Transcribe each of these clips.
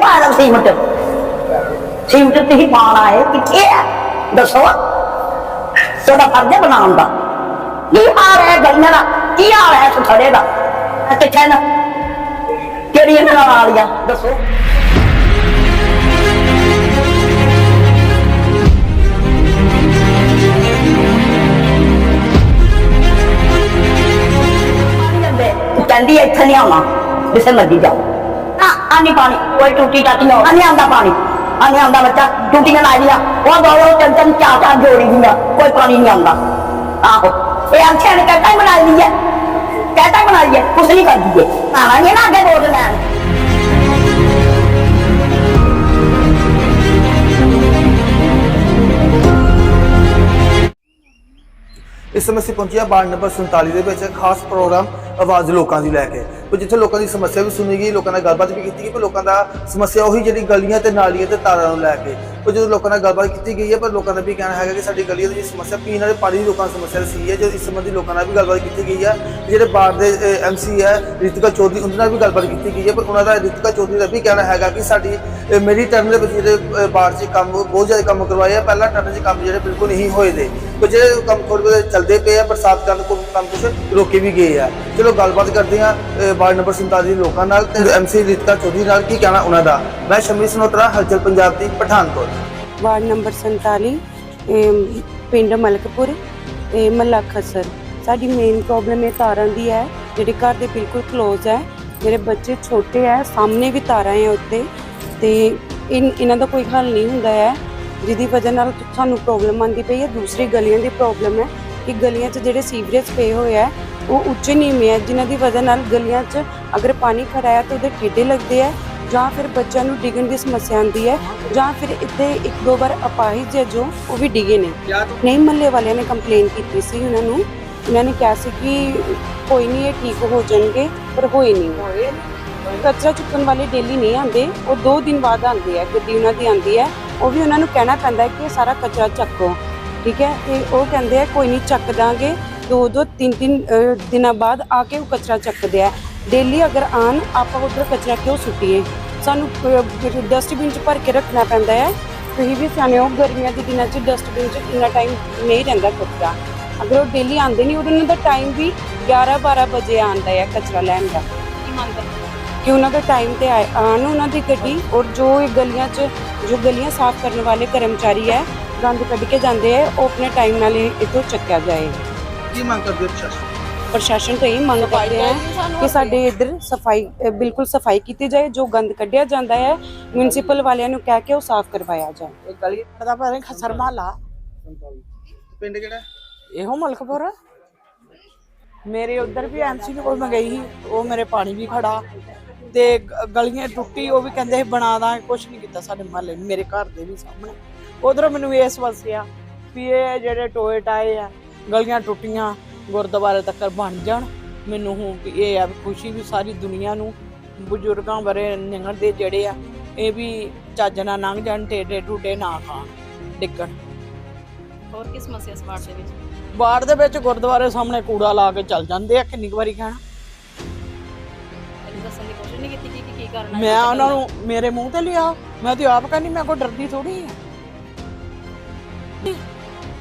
ਪਾਇਆ cement cement ਤੁਸੀਂ ਪਾਣਾ ਹੈ ਕਿੱਥੇ ਹੈ? ਦੱਸੋ। ਤੁਹਾਡਾ ਫਰਜ਼ ਬਣਾਉਣ ਦਾ। ਕੀ ਹਾਲ ਹੈ ਗਲੀਆਂ ਦਾ, ਕੀ ਹਾਲ ਹੈ ਸੁਥੜੇ ਦਾ। ਕਿੱਥੇ ਨਾ? ਕਿਹੜੀ ਇਹਨਾਂ ਨਾਲ ਆ ਦੱਸੋ। ਕਹਿੰਦੀ ਇੱਥੇ ਨਹੀਂ ਆਉਣਾ ਕਿਸੇ ਮਰਜ਼ੀ ਜਾਓ। ਨਹੀਂ ਪਾਣੀ, ਕੋਈ ਟੂਟੀ ਟਾਟੀ ਨਾ ਨਹੀਂ ਆਉਂਦਾ ਪਾਣੀ। ਆ ਆਉਂਦਾ ਬੱਚਾ ਟੂਟੀਆਂ ਲਾ ਦੀਆਂ ਉਹ ਦੋ ਦੋ ਤਿੰਨ ਤਿੰਨ ਚਾਰ ਚਾਰ ਜੋੜੀ ਦੀਆਂ ਕੋਈ ਪਾਣੀ ਨਹੀਂ ਆਉਂਦਾ। ਆਹੋ, ਇਹ ਅੰਛੇ ਨੇ ਕਹਿੰਦਾ ਬਣਾ ਲਈ ਹੈ। ਕਹਿੰਦਾ ਬਣਾ ਲਈ ਹੈ, ਕੁਛ ਨਹੀਂ ਕਰਦੀ ਹੈ ਆਵਾਂਗੇ ਨਾ ਅੱਗੇ ਰੋਡ ਲੈਣ। ਇਸ ਸਮੇਂ ਅਸੀਂ ਪਹੁੰਚੇ ਵਾਰਡ ਨੰਬਰ 47 ਦੇ ਵਿੱਚ, ਖਾਸ ਪ੍ਰੋਗਰਾਮ ਆਵਾਜ਼ ਲੋਕਾਂ ਦੀ ਲੈ ਕੇ। ਤੇ ਜਿੱਥੇ ਲੋਕਾਂ ਦੀ ਸਮੱਸਿਆ ਵੀ ਸੁਣੀ ਗਈ, ਲੋਕਾਂ ਨਾਲ ਗੱਲਬਾਤ ਵੀ ਕੀਤੀ ਗਈ ਪਰ ਲੋਕਾਂ ਦਾ ਸਮੱਸਿਆ ਉਹੀ ਜਿਹੜੀ ਗਲੀਆਂ ਤੇ ਨਾਲੀਆਂ ਤੇ ਤਾਰਾਂ ਨੂੰ ਲੈ ਕੇ। ਉਹ ਜਦੋਂ ਲੋਕਾਂ ਨਾਲ ਗੱਲਬਾਤ ਕੀਤੀ ਗਈ ਹੈ ਪਰ ਲੋਕਾਂ ਦਾ ਵੀ ਕਹਿਣਾ ਹੈਗਾ ਕਿ ਸਾਡੀ ਗਲੀਆਂ ਦੀ ਜਿਹੜੀ ਸਮੱਸਿਆ ਪੀਣ ਵਾਲੇ ਪਾਣੀ ਦੀ ਲੋਕਾਂ ਦੀ ਸਮੱਸਿਆ ਸੀ ਹੈ ਜੋ ਇਸ ਸੰਬੰਧੀ ਲੋਕਾਂ ਨਾਲ ਵੀ ਗੱਲਬਾਤ ਕੀਤੀ ਗਈ ਹੈ। ਜਿਹੜੇ ਵਾਰਡ ਦੇ ਐਮਸੀ ਹੈ ਰਿਤਿਕਾ ਚੌਧਰੀ ਉਹਨਾਂ ਨਾਲ ਵੀ ਗੱਲਬਾਤ ਕੀਤੀ ਗਈ ਹੈ ਪਰ ਉਹਨਾਂ ਦਾ ਰਿਤਿਕਾ ਚੌਧਰੀ ਦਾ ਵੀ ਕਹਿਣਾ ਹੈਗਾ ਕਿ ਸਾਡੀ ਮੇਰੀ ਟਰਮ ਦੇ ਵਿੱਚ ਜਿਹੜੇ ਅ, 'ਚ ਕੰਮ ਬਹੁਤ ਜ਼ਿਆਦਾ ਕੰਮ ਕਰਵਾਏ ਆ। ਪਹਿਲਾਂ ਟਰਮ 'ਚ ਕੰਮ ਜਿਹੜੇ ਬਿਲਕੁਲ ਨਹੀਂ ਹੋਏ ਦੇ। ਤੇ ਜਿਹੜੇ ਕੰਮ ਥੋੜੇ ਬਹੁਤ ਚੱਲਦੇ ਪਏ ਆ ਬਰਸਾਤ ਕਾਰਨ ਕੋਈ ਕੰਮ ਕੁਛ ਰੋਕੇ ਵੀ ਗਏ ਆ। ਚਲੋ ਗੱਲਬਾਤ ਕਰਦੇ ਆ ਵਾਰਡ ਨੰਬਰ 47 ਦੇ ਲੋਕਾਂ ਨਾਲ ਤੇ ਐਮਸੀ ਰਿਤਿਕਾ ਚੌਧਰੀ ਨਾਲ ਕੀ ਕਹਿਣਾ ਉਹਨਾਂ ਦਾ। ਮੈਂ ਸ਼ਮੀ ਸਨੋਤਰਾ ਹਲਚਲ ਪੰਜਾਬ ਦੀ ਪਠਾਨਕੋਟ। ਵਾਰਡ ਨੰਬਰ 47 ਪਿੰਡ ਮਲਕਪੁਰ, ਇਹ ਮੱਲਾ ਖਸਰ। ਸਾਡੀ ਮੇਨ ਪ੍ਰੋਬਲਮ ਇਹ ਤਾਰਾਂ ਦੀ ਹੈ, ਜਿਹੜੇ ਘਰ ਦੇ ਬਿਲਕੁਲ ক্লোਜ਼ ਹੈ ਮੇਰੇ ਬੱਚੇ ਛੋਟੇ ਹੈ, ਸਾਹਮਣੇ ਵੀ ਤਾਰਾਂ ਹੈ ਉੱਤੇ। ਤੇ ਇਨ, ਇਹਨਾਂ ਦਾ ਕੋਈ ਹੱਲ ਨਹੀਂ ਹੁੰਦਾ ਹੈ, ਜਿਹਦੀ ਵਜ੍ਹਾ ਨਾਲ ਸਾਨੂੰ ਪ੍ਰੋਬਲਮ ਆਉਂਦੀ ਪਈ ਹੈ। ਦੂਸਰੀ ਗਲੀਆਂ ਦੀ ਪ੍ਰੋਬਲਮ ਹੈ ਕਿ ਗਲੀਆਂ 'ਚ ਜਿਹੜੇ ਸੀਵਰੇਜ ਪਏ ਹੋਏ ਹੈ, ਉਹ ਉੱਚੇ ਨੀਵੇਂ ਹੈ, ਜਿਨ੍ਹਾਂ ਦੀ ਵਜ੍ਹਾ ਨਾਲ ਗਲੀਆਂ 'ਚ ਅਗਰ ਪਾਣੀ ਖੜਾ ਹੈ ਤਾਂ ਉਹਦੇ ਠੇਡੇ ਲੱਗਦੇ ਹੈ। ਜਾਂ ਫਿਰ ਬੱਚਿਆਂ ਨੂੰ ਡਿੱਗਣ ਦੀ ਸਮੱਸਿਆ ਆਉਂਦੀ ਹੈ ਜਾਂ ਫਿਰ ਇੱਥੇ ਇੱਕ ਦੋ ਵਾਰ ਅਪਾਹਿਜ ਹੈ ਜੋ ਉਹ ਵੀ ਡਿੱਗੇ ਨੇ। ਨਹੀਂ ਮੱਲੇ ਵਾਲਿਆਂ ਨੇ ਕੰਪਲੇਨ ਕੀਤੀ ਸੀ ਉਹਨਾਂ ਨੂੰ। ਉਹਨਾਂ ਨੇ ਕਿਹਾ ਸੀ ਕਿ ਕੋਈ ਨਹੀਂ ਇਹ ਠੀਕ ਹੋ ਜਾਣਗੇ ਪਰ ਹੋਏ ਨਹੀਂ। ਕਚਰਾ ਚੁੱਕਣ ਵਾਲੇ ਡੇਲੀ ਨਹੀਂ ਆਉਂਦੇ ਉਹ 2 ਦਿਨ ਬਾਅਦ ਆਉਂਦੇ ਆ ਗੱਡੀ ਉਹਨਾਂ ਦੀ ਆਉਂਦੀ ਹੈ। ਉਹ ਵੀ ਉਹਨਾਂ ਨੂੰ ਕਹਿਣਾ ਪੈਂਦਾ ਕਿ ਸਾਰਾ ਕਚਰਾ ਚੱਕੋ। ਠੀਕ ਹੈ? ਤੇ ਉਹ ਕਹਿੰਦੇ ਆ ਕੋਈ ਨਹੀਂ ਚੱਕ ਦਾਂਗੇ। ਦੋ ਦੋ ਤਿੰਨ ਤਿੰਨ ਦਿਨਾਂ ਬਾਅਦ ਆ ਕੇ ਉਹ ਕਚਰਾ ਚੱਕਦੇ ਆ। ਡੇਲੀ ਅਗਰ ਆਣ ਆਪਾਂ ਉਧਰ ਕਚਰਾ ਕਿਉਂ ਸੁੱਟੀਏ? ਸਾਨੂੰ ਡਸਟਬਿਨ ਚ ਭਰ ਕੇ ਰੱਖਣਾ ਪੈਂਦਾ ਹੈ। ਤੁਸੀਂ ਵੀ ਸਿਆਣੇ ਹੋ ਗਰਮੀਆਂ ਦੇ ਦਿਨਾਂ ਚ ਡਸਟਬਿਨ ਚ ਇੰਨਾ ਟਾਈਮ ਨਹੀਂ ਰਹਿੰਦਾ ਕਚਰਾ। ਅਗਰ ਉਹ ਡੇਲੀ ਆਉਂਦੇ ਨਹੀਂ ਉਹਨਾਂ ਦਾ ਟਾਈਮ ਵੀ 11 12 ਵਜੇ ਆਉਂਦਾ ਹੈ ਕਚਰਾ ਲੈਣ ਦਾ। ਕਿ ਉਹਨਾਂ ਦਾ ਟਾਈਮ ਤੇ ਆਏ- ਆਉਣ ਉਹਨਾਂ ਦੀ ਗੱਡੀ ਔਰ ਜੋ ਇਹ ਗਲੀਆਂ 'ਚ ਜੋ ਗਲੀਆਂ ਸਾਫ਼ ਕਰਨ ਵਾਲੇ ਕਰਮਚਾਰੀ ਹੈ ਗੰਦ ਕੱਢ ਕੇ ਜਾਂਦੇ ਹੈ ਉਹ ਆਪਣੇ ਟਾਈਮ ਨਾਲ ਇਹ ਇਥੋਂ ਚੱਕਿਆ ਜਾਏ। ਕੀ ਮੰਗ ਕਰਦੇ ਹੋ ਪ੍ਰਸ਼ਾਸਨ ਪ੍ਰਸ਼ਾਸਨ ਤੋਂ ਇਹ ਮੰਗ ਕਰਦੇ ਹੈ ਕਿ ਸਾਡੇ ਇੱਧਰ ਸਫ਼ਾਈ ਬਿਲਕੁਲ ਸਫ਼ਾਈ ਕੀਤੀ ਜਾਏ ਜੋ ਗੰਦ ਕੱਢਿਆ ਜਾਂਦਾ ਹੈ ਮਿਊਨਿਸਪਲ ਵਾਲਿਆਂ ਨੂੰ ਕਹਿ ਕੇ ਉਹ ਸਾਫ਼ ਕਰਵਾਇਆ ਜਾਏ। ਇਹ ਗਲੀ ਪਤਾ ਪਰ ਖਸਰ ਮਹਲਾ। ਪਿੰਡ ਕਿਹੜਾ? ਇਹੋ ਮਲਕਪੁਰ। ਮੇਰੇ ਉਧਰ ਵੀ ਐਮਸੀ ਨੂੰ ਕੋਈ ਮੰਗਈ ਸੀ ਉਹ ਮੇਰੇ ਪਾਣੀ ਵੀ ਖੜਾ। ਤੇ ਗਲੀਆਂ ਟੁੱਟੀ ਉਹ ਵੀ ਕਹਿੰਦੇ ਸੀ ਬਣਾ ਦਾਂ ਕੁਝ ਨਹੀਂ ਕੀਤਾ ਸਾਡੇ ਮਹੱਲੇ ਮੇਰੇ ਘਰ ਦੇ ਵੀ ਸਾਹਮਣੇ। ਉਧਰੋਂ ਮੈਨੂੰ ਇਸ ਵਸਿਆ ਵੀ ਇਹ ਜਿਹੜੇ ਟੋਏ ਟਾਏ ਆ ਗਲੀਆਂ ਟੁੱਟੀਆਂ ਗੁਰਦੁਆਰੇ ਤੱਕ ਬਣ ਜਾਣ। ਮੈਨੂੰ ਹੁਣ ਇਹ ਆ ਖੁਸ਼ੀ ਵੀ ਸਾਰੀ ਦੁਨੀਆ ਨੂੰ ਬਜ਼ੁਰਗਾਂ ਬਾਰੇ ਨਿੰਗਣ ਦੇ ਜਿਹੜੇ ਆ ਇਹ ਵੀ ਚੱਜ ਨਾਲ ਲੰਘ ਜਾਣ ਟੇਡੇ ਟੂਟੇ ਨਾ ਖਾਣ ਡਿੱਗਣ। ਹੋਰ ਕੀ ਸਮੱਸਿਆ ਇਸ ਵਾਰਡ ਦੇ ਵਿੱਚ? ਬਾੜ ਦੇ ਵਿੱਚ ਗੁਰਦੁਆਰੇ ਸਾਹਮਣੇ ਕੂੜਾ ਲਾ ਕੇ ਚੱਲ ਜਾਂਦੇ ਆ ਕਿੰਨੀ ਕੁ ਵਾਰੀ ਕਹਿਣਾ? ਕਦੀ ਦੱਸਣ ਦੀ ਕੋਸ਼ਿਸ਼ ਨਹੀਂ ਕੀਤੀ ਕਿ ਕੀ- ਕੀ ਕਰਨਾ ਮੈਂ ਉਹਨਾਂ ਨੂੰ ਮੇਰੇ ਮੂੰਹ ਤੇ ਲਿਆ ਮੈਂ ਤੇ ਆਪ ਕਹਿੰਦੀ ਮੈਂ ਕੋਈ ਡਰਦੀ ਥੋੜੀ ਆ।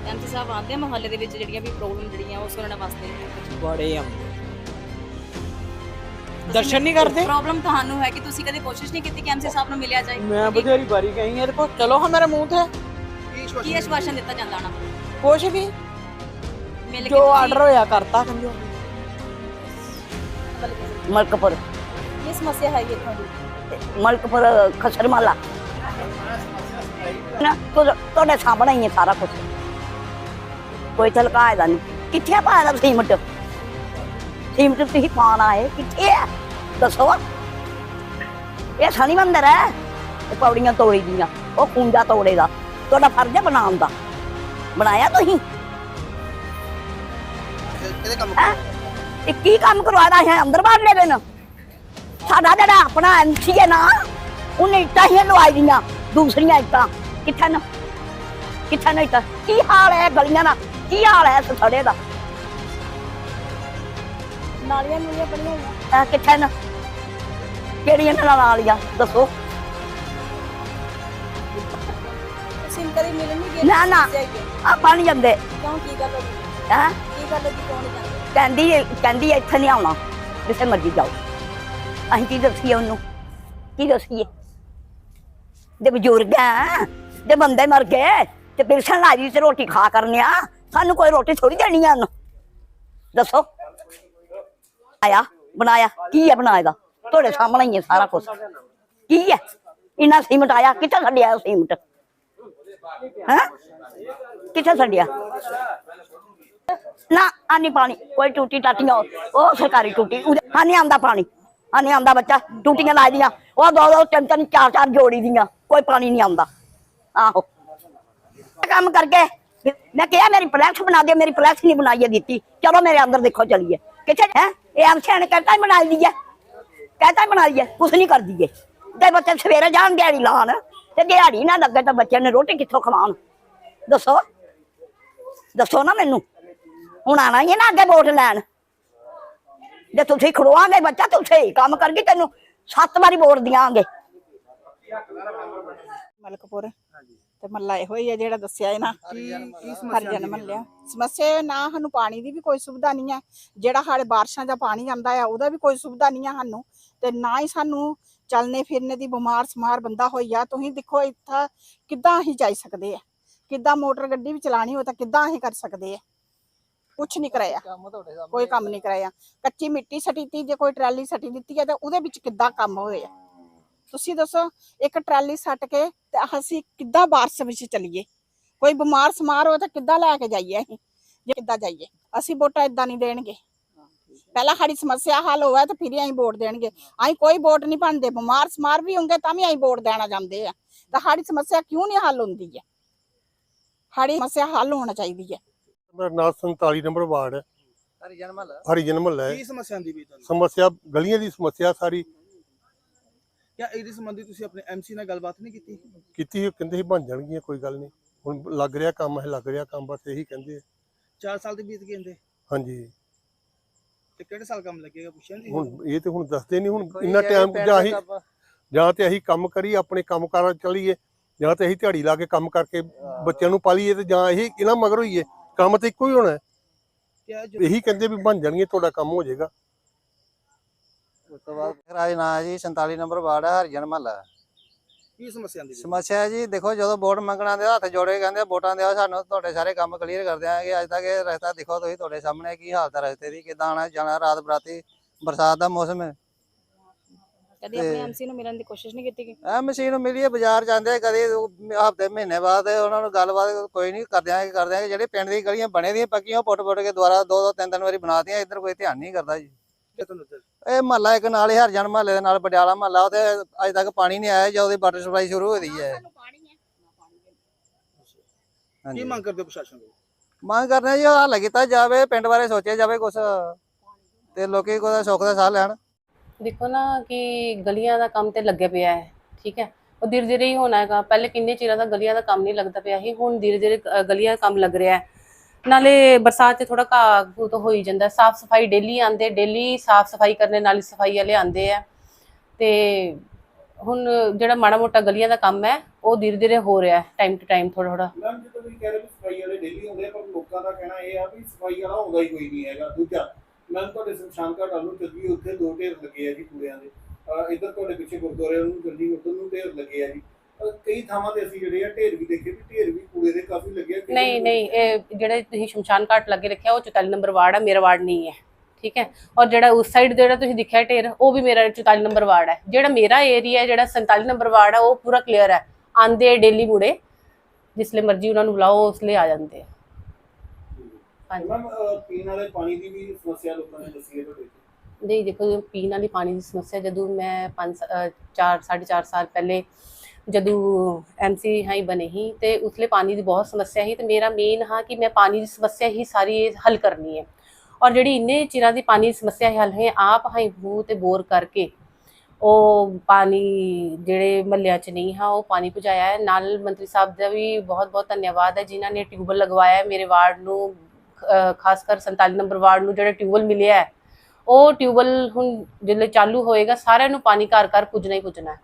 ਐਮਸੀ ਸਾਹਿਬ ਆਉਂਦੇ ਆ ਮੁਹੱਲੇ ਦੇ ਵਿੱਚ ਜਿਹੜੀਆਂ ਵੀ ਪ੍ਰੋਬਲਮ ਜਿਹੜੀਆਂ ਉਹ ਸੁਣਨ ਵਾਸਤੇ ਬੜੇ ਆਉਂਦੇ। ਦਰਸ਼ਨ ਨਹੀਂ ਕਰਦੇ? ਪ੍ਰੋਬਲਮ ਤੁਹਾਨੂੰ ਹੈ ਕਿ ਤੁਸੀਂ ਕਦੇ ਕੋਸ਼ਿਸ਼ ਨਹੀਂ ਕੀਤੀ ਕਿ ਐਮਸੀ ਸਾਹਿਬ ਨੂੰ ਮਿਲਿਆ ਜਾਏ? ਮੈਂ ਬਥੇਰੀ ਵਾਰੀ ਗਈ ਇਹਦੇ ਕੋਲ ਚਲੋ ਹਾਂ ਮੇਰੇ ਮੂੰਹ ਤੇ। ਕੀ ਆਸ਼ਵਾਸਨ ਦਿੱਤਾ ਜਾਂਦਾ ਨਾ? ਕੁਛ ਨਹੀਂ ਮਿਲ ਕੇ ਜੋ ਆਰਡਰ ਹੋਇਆ ਕਰਤਾ ਕਹਿੰਦੇ ਮਲਕਪੁਰ। ਇਹ ਸਮੱਸਿਆ ਹੈਗੀ ਇੱਥੋਂ ਦੀ? ਮਲਕਪੁਰ ਖਸਰ ਮਾਲਾ ਨਾ ਤੁਹਾ- ਤੁਹਾਡੇ ਸਾਹਮਣੇ ਹੀ ਹੈ ਸਾਰਾ ਕੁਝ ਕੋਈ ਚਲਕਾਇ ਦਾ ਨਹੀਂ ਕਿੱਥੇ ਪਾਇਆ ਦਾ ਸੀਮਟ? ਸੀਮਟ ਤੁਸੀਂ ਪਾਣਾ ਹੈ ਕਿੱਥੇ ਹੈ ਦੱਸੋ। ਇਹ ਸ਼ਨੀ ਮੰਦਰ ਹੈ। ਇਹ ਪੌੜੀਆਂ ਤੋੜੀ ਦੀਆਂ। ਉਹ ਖੁੰਜਾ ਤੋੜੇਗਾ। ਤੁਹਾਡਾ ਫਰਜ਼ ਹੈ ਬਣਾਉਣ ਦਾ। ਬਣਾਇਆ ਤੁਸੀਂ? ਕਿਹਦੇ ਕੰਮ ਹੈਂ? ਇਹ ਕੀ ਕੰਮ ਕਰਵਾਦਾ ਹੈ? ਅੰਦਰ ਬਾਹਰ ਲੈ ਦੇਣ ਸਾਡਾ ਜਿਹੜਾ ਆਪਣਾ ਐਮਸੀ ਹੈ ਨਾ ਉਹਨੇ ਇੱਟਾਂ ਹੀ ਲਵਾਈ ਦੀਆਂ। ਦੂਸਰੀਆਂ ਇੱਟਾਂ। ਕਿੱਥੇ ਨਾ? ਕਿੱਥੇ ਨਾ ਇੱਟਾਂ? ਕੀ ਹਾਲ ਹੈ ਗਲੀਆਂ ਦਾ? ਕੀ ਹਾਲ ਹੈ ਇਸ ਥੜੇ ਦਾ? ਨਾਲੀਆਂ ਨੂਲੀਆਂ ਨਾ? ਕਿਹੜੀਆਂ ਦੱਸੋ। ਨਾ ਨਾ। ਆਪਾਂ ਨਹੀਂ ਜਾਂਦੇ। ਕਹਿੰਦੀ ਕਹਿੰਦੀ ਇੱਥੇ ਨਹੀਂ ਆਉਣਾ। ਜਿੱਥੇ ਮਰਜ਼ੀ ਜਾਓ। ਅਸੀਂ ਕੀ ਦੱਸੀਏ ਉਹਨੂੰ? ਕੀ ਦੱਸੀਏ? ਦੇ ਬਜ਼ੁਰਗ ਆ ਦੇ ਬੰਦੇ ਮਰ ਗਏ ਤੇ ਪਿਲਸਣ ਲਾਜੀ ਤੇ ਰੋਟੀ ਖਾ ਕਰਨੇ ਸਾਨੂੰ ਕੋਈ ਰੋਟੀ ਥੋੜੀ ਦੇਣੀ ਆ ਉਹਨੂੰ। ਦੱਸੋ। ਆਇਆ, ਬਣਾਇਆ। ਕੀ ਹੈ ਬਣਾਇਆ ਦਾ ਤੁਹਾਡੇ ਸਾਹਮਣੇ ਹੀ ਹੈ ਸਾਰਾ ਕੁਝ ਕੀ ਹੈ ਇੰਨਾ ਸੀਮਟ ਆਇਆ, ਕਿੱਥੇ ਛੱਡਿਆ ਉਹ ਸੀਮਟ? ਹੈ? ਕਿੱਥੇ ਛੱਡਿਆ? ਨਾ, ਆਨੀ ਪਾਣੀ। ਕੋਈ ਟੂਟੀ ਟਾਟੀਆਂ ਉਹ। ਸਰਕਾਰੀ ਟੂਟੀ। ਹਾਂ ਆਂਦਾ ਪਾਣੀ। ਹਾਂ ਨਹੀਂ ਆਂਦਾ ਬੱਚਾ। ਟੂਟੀਆਂ ਲਾ ਦੀਆਂ। ਉਹ ਦੋ ਦੋ, ਤਿੰਨ ਤਿੰਨ, ਚਾਰ ਚਾਰ ਜੋੜੀ ਦੀਆਂ। ਕੋਈ ਪਾਣੀ ਨਹੀਂ ਆਉਂਦਾ। ਆਹੋ। ਕੰਮ ਕਰਕੇ। ਮੈਂ ਕਿਹਾ ਮੇਰੀ ਪਲੈਕਸ ਬਣਾ ਦਿਓ, ਮੇਰੀ ਪਲੈਕਸ ਨਹੀਂ ਬਣਾਈ ਦਿੱਤੀ। ਚਲੋ ਮੇਰੇ ਅੰਦਰ ਦੇਖੋ ਚਲੀਏ। ਕਿੱਥੇ ਹੈ? ਇਹ ਅਮਸ਼ਾ ਕਹਿੰਦਾ ਬਣਾ ਲਈ ਕਹਿੰਦਾ ਬਣਾ ਲਈ ਕੁਛ ਨਹੀਂ ਕਰਦੀ ਹੈ ਤੇ ਬੱਚੇ ਸਵੇਰੇ ਜਾਣ ਦਿਹਾੜੀ ਲਾਣ ਤੇ ਦਿਹਾੜੀ ਨਾ ਲੱਗੇ ਤਾਂ ਬੱਚਿਆਂ ਨੇ ਰੋਟੀ ਕਿੱਥੋਂ ਖਵਾਉਣ? ਦੱਸੋ। ਦੱਸੋ ਨਾ ਮੈਨੂੰ। ਹੁਣ ਆਣਾ ਹੀ ਹੈ ਨਾ ਅੱਗੇ ਵੋਟ ਲੈਣ। ਜੇ ਤੁਸੀਂ ਖੜੋਆਂਗੇ ਬੱਚਾ ਤੁਸੀਂ ਕੰਮ ਕਰਗੀ ਤੈਨੂੰ। ਸੱਤ ਵਾਰੀ ਵੋਟ ਦਿਆਂਗੇ। ਮਲਕਪੁਰ। ਤੇ ਮੱਲਾ ਇਹੋ ਹੀ ਆ ਜਿਹੜਾ ਦੱਸਿਆ ਹੈ ਨਾ ਹਰਜਨ ਮੱਲਿਆ। ਸਮੱਸਿਆ ਇਹ ਨਾ ਸਾਨੂੰ ਪਾਣੀ ਦੀ ਵੀ ਕੋਈ ਸੁਵਿਧਾ ਨਹੀਂ ਹੈ ਜਿਹੜਾ ਸਾਡੇ ਬਾਰਿਸ਼ਾਂ ਦਾ ਪਾਣੀ ਆਉਂਦਾ ਆ ਉਹਦਾ ਵੀ ਕੋਈ ਸੁਵਿਧਾ ਨਹੀਂ ਹੈ ਸਾਨੂੰ। ਤੇ ਨਾ ਹੀ ਸਾਨੂੰ ਚੱਲਣੇ ਫਿਰਨੇ ਦੀ ਬਿਮਾਰ ਸਮਾਰ ਬੰਦਾ ਹੋਈ ਆ। ਤੁਸੀਂ ਦੇਖੋ ਇੱਥਾ ਕਿੱਦਾਂ ਅਸੀਂ ਜਾਈ ਸਕਦੇ ਆ। ਕਿੱਦਾਂ ਮੋਟਰ ਗੱਡੀ ਵੀ ਚਲਾਣੀ ਹੋ ਤਾਂ ਕਿੱਦਾਂ ਅਸੀਂ ਕਰ ਸਕਦੇ ਆ। ਕੁਛ ਨਹੀਂ ਕਰਾਇਆ। ਕੋਈ ਕੰਮ ਨਹੀਂ ਕਰਾਇਆ। ਕੱਚੀ ਮਿੱਟੀ ਸਟੀ ਜੇ ਕੋਈ ਟਰਾਲੀ ਸਟੀ ਦਿੱਤੀ ਹੈ ਤਾਂ ਉਹਦੇ ਵਿੱਚ ਕਿੱਦਾਂ ਕੰਮ ਹੋਇਆ ਤੁਸੀਂ ਦੱਸੋ ਇੱਕ ਟਰਾਲੀ ਸੱਟ ਕੇ ਤੇ ਅਸੀਂ ਕਿੱਦਾਂ ਬਾਰਿਸ਼ ਵਿੱਚ ਚੱਲੀਏ? ਕੋਈ ਬਿਮਾਰ ਸਮਾਰ ਹੋ ਤਾਂ ਕਿੱਦਾਂ ਲੈ ਕੇ ਜਾਈਏ ਅਸੀਂ? ਜੇ ਕਿੱਦਾਂ ਜਾਈਏ? ਅਸੀਂ ਵੋਟਾਂ ਇਦਾਂ ਨਹੀਂ ਦੇਣਗੇ। ਪਹਿਲਾਂ ਸਾਡੀ ਸਮੱਸਿਆ ਹੱਲ ਹੋਵੇ ਤਾਂ ਫਿਰ ਅਸੀਂ ਵੋਟ ਦੇਣਗੇ। ਅਸੀਂ ਕੋਈ ਵੋਟ ਨਹੀਂ ਪਾਉਂਦੇ ਬਿਮਾਰ ਸਮਾਰ ਵੀ ਹੋਣਗੇ ਤਾਂ ਵੀ ਅਸੀਂ ਵੋਟ ਦੇਣਾ ਚਾਹੁੰਦੇ ਆ। ਤਾਂ ਸਾਡੀ ਸਮੱਸਿਆ ਕਿਉਂ ਨਹੀਂ ਹੱਲ ਹੁੰਦੀ ਹੈ ਸਾਡੀ ਸਮੱਸਿਆ ਹੱਲ ਹੋਣਾ ਚਾਹੀਦੀ ਹੈ ਮੇਰਾ ਨਾਮ 47 ਨੰਬਰ ਵਾਰਡ ਹੈ। ਹਰੀਜਨ ਮਹੱਲਾ ਹੈ। ਕੀ ਸਮੱਸਿਆ ਆਂਦੀ ਵੀ ਤੁਹਾਨੂੰ? ਸਮੱਸਿਆ ਗਲੀਆਂ ਦੀ ਸਮੱਸਿਆ ਸਾਰੀ। ਕਿਆ ਇਹਦੇ ਸੰਬੰਧੀ ਤੁਸੀਂ ਆਪਣੇ ਐਮਸੀ ਨਾਲ ਗੱਲਬਾਤ ਨਹੀਂ ਕੀਤੀ? ਕੀਤੀ ਸੀ, ਕਹਿੰਦੇ ਸੀ ਬਣ ਜਾਣਗੀਆਂ ਕੋਈ ਗੱਲ ਨਹੀਂ। ਹੁਣ ਲੱਗ ਰਿਹਾ ਕੰਮ ਹੈ ਲੱਗ ਰਿਹਾ ਕੰਮ ਬਸ ਇਹੀ ਕਹਿੰਦੇ ਆ। 4 ਸਾਲ ਦੇ ਬੀਤ ਗਏ ਹੁੰਦੇ ਹਾਂਜੀ। ਤੇ ਕਿਹੜੇ ਸਾਲ ਕੰਮ ਲੱਗੇਗਾ ਪੁੱਛਿਆ ਨਹੀਂ ਹੁਣ ਇਹ ਤੇ ਹੁਣ ਦੱਸਦੇ ਨਹੀਂ ਹੁਣ ਇੰਨਾ ਟਾਈਮ ਜਾਂ ਅਸੀਂ ਜਾਂ ਤੇ ਅਸੀਂ ਕੰਮ ਕਰੀ ਆਪਣੇ ਕੰਮ ਕਾਰ ਚੱਲੀਏ ਜਾਂ ਤੇ ਅਸੀਂ ਦਿਹਾੜੀ ਲਾ ਕੇ ਕੰਮ ਕਰਕੇ ਬੱਚਿਆਂ ਨੂੰ ਪਾਲੀਏ ਤੇ ਜਾਂ ਇਹ ਇਹਨਾਂ ਮਗਰ ਹੋਈਏ ਕੰਮ ਤੇ ਇੱਕੋ ਹੀ ਹੋਣਾ ਹੈ। ਇਹੀ ਕਹਿੰਦੇ ਵੀ ਬਣ ਜਾਣਗੇ ਤੁਹਾਡਾ ਕੰਮ ਹੋ ਜਾਏਗਾ। ਉਸ ਤੋਂ ਬਾਅਦ ਰਾਜ ਨਾਂ ਜੀ 47 ਨੰਬਰ ਵਾਰਡ ਹੈ ਹਰੀਜਨ ਮਹੱਲਾ। ਕੀ ਸਮੱਸਿਆ ਆਂਦੀ ਵੀ ਸਮੱਸਿਆ ਹੈ ਜੀ ਦੇਖੋ ਜਦੋਂ ਵੋਟ ਮੰਗਣਾ ਦੇ ਹੱਥ ਜੋੜੇ ਕਹਿੰਦੇ ਆ, ਵੋਟਾਂ ਦਿਓ ਸਾਨੂੰ ਤੁਹਾਡੇ ਸਾਰੇ ਕੰਮ ਕਲੀਅਰ ਕਰ ਦਿਆਂਗੇ। ਅੱਜ ਤੱਕ ਇਹ ਰਸਤਾ ਦੇਖੋ ਤੁਸੀਂ ਤੁਹਾਡੇ ਸਾਹਮਣੇ ਕੀ ਹਾਲਤ ਹੈ ਰਸਤੇ ਦੀ ਕਿਦਾਂ ਆਣਾ ਜਾਣਾ ਰਾਤ ਬਰਾਤੀ ਬਰਸਾਤ ਦਾ ਮੌਸਮ ਹੈ। ਕਦੇ ਆਪਣੇ ਤੇ- ਐਮਸੀ ਨੂੰ ਮਿਲਣ ਦੀ ਕੋਸ਼ਿਸ਼ ਨਹੀਂ ਕੀਤੀ ਐ ਮਸ਼ੀਨ ਮਿਲੀਏ ਬਾਜ਼ਾਰ ਜਾਂਦੇ ਕਦੇ ਹਫ਼ਤੇ ਮਹੀਨੇ ਬਾਅਦ ਉਹਨਾਂ ਨੂੰ ਗੱਲਬਾਤ ਕੋਈ ਨਹੀਂ ਕਰ ਦਿਆਂਗੇ ਕਰ ਦਿਆਂਗੇ। ਜਿਹੜੇ ਪਿੰਡ ਦੀ ਗਲੀਆਂ ਬਣੇ ਦੀਆਂ ਪੱਕੀਆਂ ਪੁੱਟ ਪੁੱਟ ਕੇ ਦੁਬਾਰਾ ਦੋ ਦੋ ਤਿੰਨ ਤਿੰਨ ਵਾਰੀ ਬਣਾਤੀਆਂ ਇੱਧਰ ਕੋਈ ਧਿਆਨ ਨਹੀਂ ਕਰਦਾ ਜੀ? ਇਹ ਮਹੱਲਾ ਇੱਕ ਨਾਲ ਹੀ ਹਰਜਨ ਮਹੱਲੇ ਦੇ ਨਾਲ ਪਟਿਆਲਾ ਮਹੱਲਾ ਉਹਦੇ ਅਜੇ ਤੱਕ ਪਾਣੀ ਨਹੀਂ ਆਇਆ ਜਦੋਂ ਦੀ ਵਾਟਰ ਸਪਲਾਈ ਸ਼ੁਰੂ ਹੈ ਕੀ ਹਾਂਜੀ। ਮੰਗ ਕਰਦੇ ਹੋ ਪ੍ਰਸ਼ਾਸਨ ਤੋਂ? ਮੰਗ ਕਰਦੇ ਹਾਂ ਜੀ ਹੱਲ ਕੀਤਾ ਜਾਵੇ ਪਿੰਡ ਬਾਰੇ ਸੋਚਿਆ ਜਾਵੇ ਕੁਛ ਤੇ ਲੋਕੀ ਕੋਈ ਸੁੱਖ ਦਾ ਸਾਹ ਲੈਣ। ਦੇਖੋ ਨਾ ਕਿ ਗਲੀਆਂ ਦਾ ਕੰਮ ਤੇ ਲੱਗਿਆ ਪਿਆ ਹੈ ਠੀਕ ਹੈ। ਉਹ ਧੀਰੇ ਧੀਰੇ ਹੀ ਹੋਣਾ ਹੈਗਾ। ਪਹਿਲੇ ਕਿੰਨੇ ਚਿਰਾਂ ਦਾ ਗਲੀਆਂ ਦਾ ਕੰਮ ਨਹੀਂ ਲੱਗਦਾ ਪਿਆ ਸੀ ਹੁਣ ਧੀਰੇ ਧੀਰੇ ਅ, ਗਲੀਆਂ ਦਾ ਕੰਮ ਲੱਗ ਰਿਹਾ ਹੈ। ਨਾਲੇ ਬਰਸਾਤ 'ਚ ਥੋੜਾ ਘਾਹ ਘੂ ਤਾਂ ਹੋ ਹੀ ਜਾਂਦਾ। ਸਾਫ਼ ਸਫ਼ਾਈ ਡੇਲੀ ਆਂਦੇ ਡੇਲੀ ਸਾਫ਼ ਸਫ਼ਾਈ ਕਰਨੇ ਨਾਲੀ ਸਫ਼ਾਈ ਵਾਲੇ ਆਂਦੇ ਆ। ਤੇ ਹੁਣ ਜਿਹੜਾ ਮਾੜਾ ਮੋਟਾ ਗਲੀਆਂ ਦਾ ਕੰਮ ਹੈ, ਉਹ ਧੀਰੇ ਧੀਰੇ ਹੋ ਰਿਹਾ ਹੈ ਟਾਈਮ ਟੂ ਟਾਈਮ ਥੋੜਾ ਥੋੜਾ ਮੈਮ ਜਦੋਂ ਤੁਸੀਂ ਕਹਿ ਰਹੇ ਵੀ ਸਫ਼ਾਈ ਵਾਲੇ ਡੇਲੀ ਆਉਂਦੇ ਆ, ਪਰ ਲੋਕਾਂ ਦਾ ਕਹਿਣਾ ਇਹ ਆ ਵੀ ਸਫ਼ਾਈ ਵਾਲਾ ਆਉਂਦਾ ਹੀ ਕੋਈ ਨਹੀਂ ਹੈਗਾ। ਦੂਜਾ ਮੈਂ ਤੁਹਾਡੇ ਸ਼ਮਸ਼ਾਨ ਘਾਟ ਵੱਲ ਚੱਲੀ ਉੱਥੇ ਦੋ ਢੇਰ ਲੱਗੇ ਆ ਜੀ ਕੂੜਿਆਂ ਦੇ। ਅਹ ਤੁਹਾਡੇ ਪਿੱਛੇ ਗੁਰਦੁਆਰੇ ਨੂੰ ਚੱਲੀ ਉੱਧਰ ਨੂੰ ਢੇਰ ਲੱਗੇ ਆ ਜੀ। ਕਈ ਥਾਵਾਂ ਤੇ ਅਸੀਂ ਜਿਹੜੇ ਆ ਢੇਰ ਵੀ ਦੇਖੇ ਵੀ ਢੇਰ ਵੀ ਕੂੜੇ ਦੇ ਕਾਫੀ ਲੱਗੇ ਆ ਕਈ ਨਹੀਂ? ਨਹੀਂ ਇਹ ਜਿਹੜੇ ਤੁਸੀਂ ਸ਼ਮਸ਼ਾਨ ਘਾਟ ਲੱਗੇ ਰੱਖਿਆ ਉਹ 44 ਨੰਬਰ ਵਾਰਡ ਹੈ ਮੇਰਾ ਵਾਰਡ ਨਹੀਂ ਹੈ ਠੀਕ ਹੈ? ਔਰ ਜਿਹੜਾ ਉਸ ਸਾਈਡ ਜਿਹੜਾ ਤੁਸੀਂ ਦਿਖਿਆ ਢੇਰ ਉਹ ਵੀ ਮੇਰਾ 44 ਨੰਬਰ ਵਾਰਡ ਹੈ। ਜਿਹੜਾ ਮੇਰਾ ਏਰੀਆ ਹੈ ਜਿਹੜਾ 47 ਨੰਬਰ ਵਾਰਡ ਹੈ ਉਹ ਪੂਰਾ ਕਲੀਅਰ ਹੈ। ਆਂਦੇ ਡੇਲੀ ਮੁੜੇ ਜਿਸਲੇ ਮਰਜ਼ੀ ਉਹਨਾਂ ਨੂੰ ਬੁਲਾਓ ਉਸਲੇ ਆ ਜਾਂਦੇ ਆ। ਹਾਂਜੀ। ਮੈਮ ਪੀਣ ਵਾਲੇ ਪਾਣੀ ਦੀ ਵੀ ਸਮੱਸਿਆ ਲੋਕਾਂ ਨੇ ਦੱਸੀ ਹੈ ਤੁਹਾਡੇ ਨਹੀਂ ਦੇਖੋ ਪੀਣ ਵਾਲੀ ਪਾਣੀ ਦੀ ਸਮੱਸਿਆ ਜਦੋਂ ਮੈਂ 5 4 4.5 ਸਾਲ ਪਹਿਲੇ ਜਦੋਂ ਐਮਸੀ ਹਾਈ ਬਣੇ ਹੀ ਤੇ ਉਸਲੇ ਪਾਣੀ ਦੀ ਬਹੁਤ ਸਮੱਸਿਆ ਸੀ ਤੇ ਮੇਰਾ ਮੇਨ ਹਾਂ ਕਿ ਮੈਂ ਪਾਣੀ ਦੀ ਸਮੱਸਿਆ ਹੀ ਸਾਰੀ ਇਹ ਹੱਲ ਕਰਨੀ ਹੈ। ਔਰ ਜਿਹੜੀ ਇੰਨੇ ਚਿਰਾਂ ਦੀ ਪਾਣੀ ਦੀ ਸਮੱਸਿਆ ਹੈ ਹੱਲ ਹੈ ਆਪ ਹਾਈ ਬੂ ਤੇ ਬੋਰ ਕਰਕੇ ਉਹ ਪਾਣੀ ਜਿਹੜੇ ਮਹੱਲਿਆਂ 'ਚ ਨਹੀਂ ਹਾਂ, ਉਹ ਪਾਣੀ ਪਹੁੰਚਾਇਆ ਹੈ। ਨਾਲ ਮੰਤਰੀ ਸਾਹਿਬ ਦਾ ਵੀ ਬਹੁਤ ਬਹੁਤ ਧੰਨਵਾਦ ਹੈ, ਜਿਨ੍ਹਾਂ ਨੇ ਟਿਊਬਲ ਲਗਵਾਇਆ ਹੈ। ਮੇਰੇ ਵਾਰਡ ਨੂੰ ਖਾਸ ਕਰ 47 ਨੰਬਰ ਵਾਰਡ ਨੂੰ ਜਿਹੜਾ ਟਿਊਬਲ ਮਿਲਿਆ ਹੈ, ਉਹ ਟਿਊਬਲ ਹੁਣ ਜਦੋਂ ਚਾਲੂ ਹੋਏਗਾ, ਸਾਰਿਆਂ ਨੂੰ ਪਾਣੀ ਘਰ ਘਰ ਪੁੱਜਣਾ ਹੀ ਪੁੱਜਣਾ ਹੈ।